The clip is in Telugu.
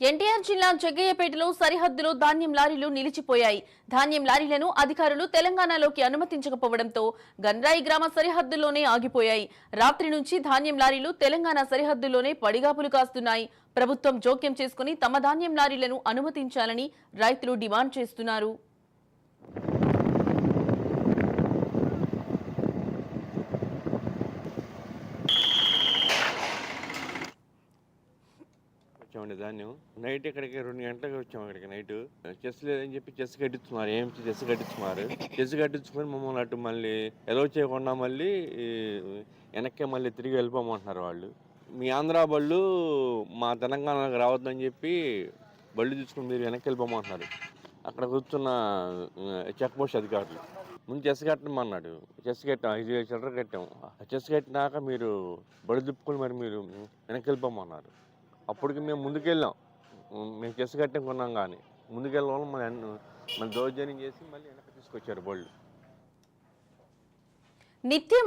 ఎన్టీఆర్ జిల్లా జగ్గయ్యపేటలో సరిహద్దులో ధాన్యం లారీలు నిలిచిపోయాయి. ధాన్యం లారీలను అధికారులు తెలంగాణలోకి అనుమతించకపోవడంతో గన్రాయి గ్రామ సరిహద్దుల్లోనే ఆగిపోయాయి. రాత్రి నుంచి ధాన్యం లారీలు తెలంగాణ సరిహద్దుల్లోనే పడిగాపులు కాస్తున్నాయి. ప్రభుత్వం జోక్యం చేసుకుని తమ ధాన్యం లారీలను అనుమతించాలని రైతులు డిమాండ్ చేస్తున్నారు. వచ్చామండి ధాన్యం. నైట్ ఇక్కడికి రెండు గంటలకు వచ్చాము ఇక్కడికి నైట్ చెస్ లేదని చెప్పి చెస్ కట్టించుకున్నారు. ఏం చెస్ కట్టించుకున్నారు? చెస్ కట్టించుకొని మమ్మల్ని అటు మళ్ళీ ఎలా చేయకుండా మళ్ళీ వెనక్కి మళ్ళీ తిరిగి వెళ్ళిపోమంటున్నారు వాళ్ళు. మీ ఆంధ్ర బళ్ళు మా తెలంగాణకు రావద్దని చెప్పి బళ్ళు తీసుకుని మీరు వెనక్కి వెళ్ళిపోమంటున్నారు. అక్కడ కూర్చున్న చెక్ పోస్ట్ అధికారులు. ముందు చెస్ కట్టమన్నాడు. చెస్ కట్టాం ఐదు వేల చిల్లర కట్టాం. ఆ చెస్ కట్టినాక మీరు బడి దుప్పుకొని మరి మీరు వెనక్కి వెళ్ళిపోమన్నారు. అప్పటికి మేము ముందుకెళ్ళాం. మేము చెస్ కట్టే కొన్నాం కానీ. ముందుకెళ్ళడం వల్ల మన మన దౌర్జన్యం చేసి మళ్ళీ వెనక్కి తీసుకొచ్చారు బళ్ళు. నిత్యం